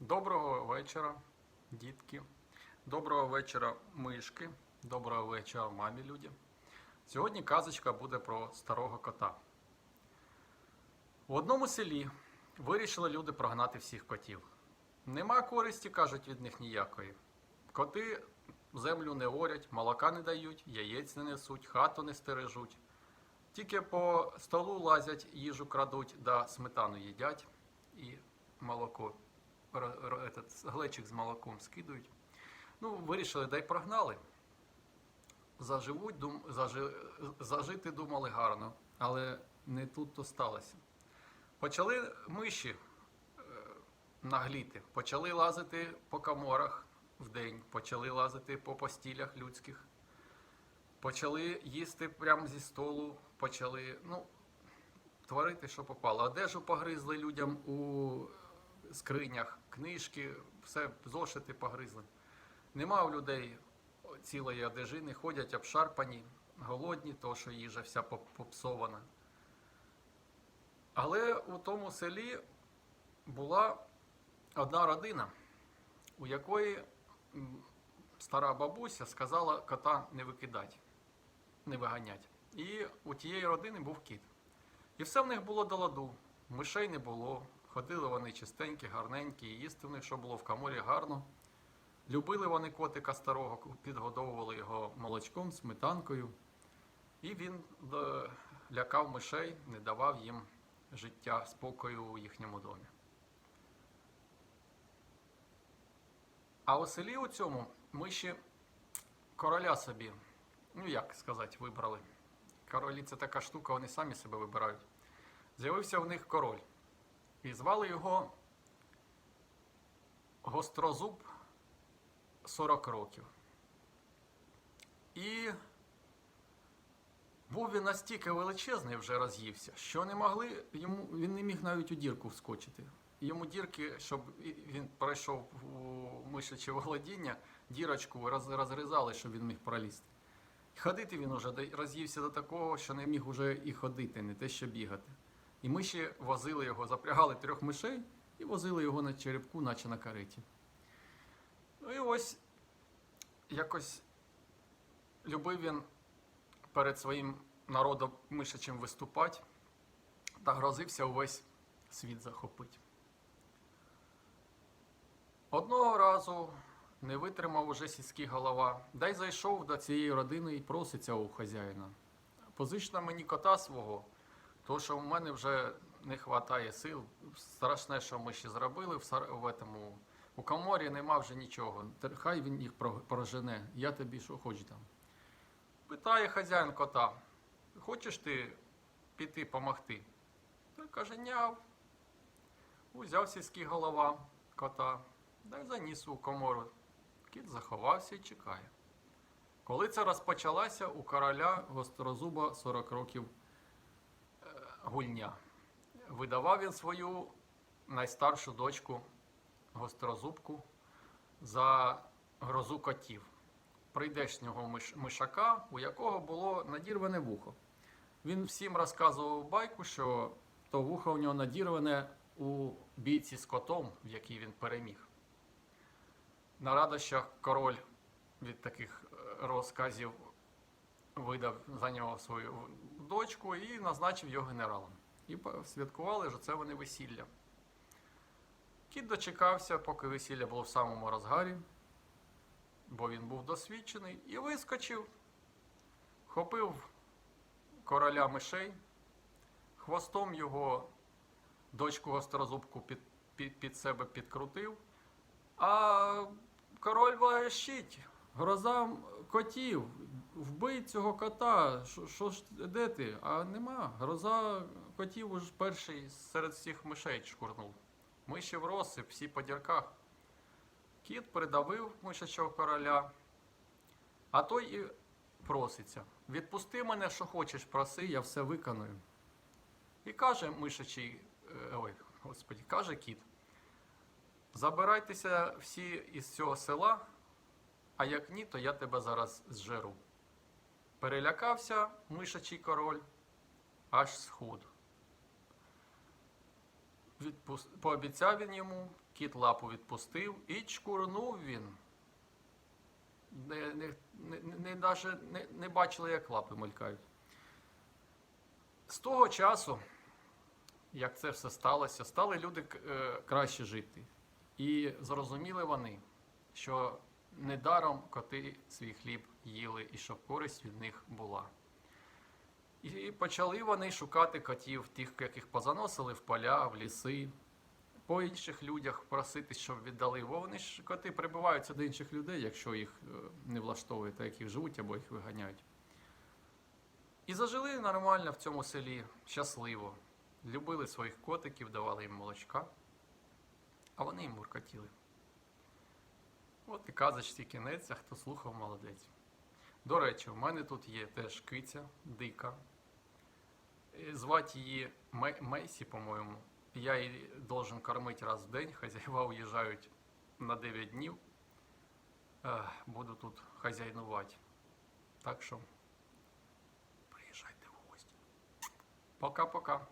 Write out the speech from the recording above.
Доброго вечора, дітки. Доброго вечора, мишки. Доброго вечора, мамі люди. Сьогодні казочка буде про старого кота. В одному селі вирішили люди прогнати всіх котів. Нема користі, кажуть, від них ніякої. Коти землю не орять, молока не дають, яєць не несуть, хату не стережуть. Тільки по столу лазять, їжу крадуть, да сметану їдять і молоко, этот, глечик з молоком скидують. Ну, вирішили, да й прогнали. Заживуть, дум, зажи, зажити думали гарно, але не тут то сталося. Почали миші е, нагліти, почали лазити по каморах вдень, почали лазити по постілях людських, почали їсти прямо зі столу, почали ну, творити, що попало. Одежу погризли людям у скринях, книжки, все, зошити погризли. Нема у людей цілої одежини, ходять обшарпані, голодні, то що їжа вся попсована. Але у тому селі була одна родина, у якої стара бабуся сказала кота не викидати, не виганять. І у тієї родини був кіт. І все в них було до ладу. Мишей не було. Ходили вони чистенькі, гарненькі, і їсти що було в каморі гарно. Любили вони котика старого, підгодовували його молочком, сметанкою. І він е, лякав мишей, не давав їм життя, спокою у їхньому домі. А у селі у цьому миші короля собі, ну як сказати, вибрали. Королі це така штука, вони самі себе вибирають. З'явився в них король. І звали його Гострозуб 40 років. І був він настільки величезний, вже роз'ївся, що не могли йому, він не міг навіть у дірку вскочити. Йому дірки, щоб він пройшов у мишаче володіння, дірочку розрізали, щоб він міг пролізти. Ходити він уже роз'ївся до такого, що не міг уже і ходити, не те що бігати. І миші возили його, запрягали трьох мишей і возили його на черепку, наче на кареті. Ну і ось якось любив він перед своїм народом мишачим виступати та грозився увесь світ захопити. Одного разу не витримав уже сільський голова, дай зайшов до цієї родини і проситься у хазяїна. Позична мені кота свого, то що в мене вже не вистачає сил. Страшне, що ми ще зробили в, в этому... у коморі нема вже нічого. Хай він їх прожене. Я тобі що хоч там. Питає хазяїн кота, хочеш ти піти помогти? Той каже, няв. Узяв сільський голова кота, да й заніс у комору. Кіт заховався і чекає. Коли це розпочалася, у короля гострозуба 40 років гульня. Видавав він свою найстаршу дочку гострозубку за грозу котів прийдешнього миш- мишака, у якого було надірване вухо. Він всім розказував байку, що то вухо у нього надірване у бійці з котом, в якій він переміг. На радощах король від таких е, розказів видав за нього свою дочку і назначив його генералом. І святкували, що це вони весілля. Кіт дочекався, поки весілля було в самому розгарі, бо він був досвідчений, і вискочив, хопив короля мишей, хвостом його дочку гострозубку під, під, під себе підкрутив, а король верещить, гроза котів, вбий цього кота, що- ж де ти? А нема. Гроза котів уж перший серед всіх мишей шкурнув. Миші в розсип, всі по дірках. Кіт придавив мишачого короля, а той і проситься. Відпусти мене, що хочеш, проси, я все виконую. І каже мишачий, е, ой, господі, каже кіт. Забирайтеся всі із цього села, а як ні, то я тебе зараз зжеру. Перелякався мишачий король, аж схуд. відпус... пообіцяв він йому, кіт лапу відпустив і чкурнув він. Не, не, не, не, не, не бачили, як лапи мелькають. З того часу, як це все сталося, стали люди е, краще жити. І зрозуміли вони, що недаром коти свій хліб їли і щоб користь від них була. І почали вони шукати котів, тих, яких позаносили в поля, в ліси, по інших людях просити, щоб віддали. Бо вони ж коти прибиваються до інших людей, якщо їх е, не влаштовує, так як їх живуть або їх виганяють. І зажили нормально в цьому селі, щасливо. Любили своїх котиків, давали їм молочка, а вони їм муркотіли. От і казочці кінець, а хто слухав, молодець. До речі, у мене тут є теж киця дика. Е, Звати її Мейсі, по-моєму. Я її должен кормити раз в день. Хазяїва уїжджають на 9 днів. Е, Буду тут хазяйнувати. Так що приїжджайте в гості. Пока-пока.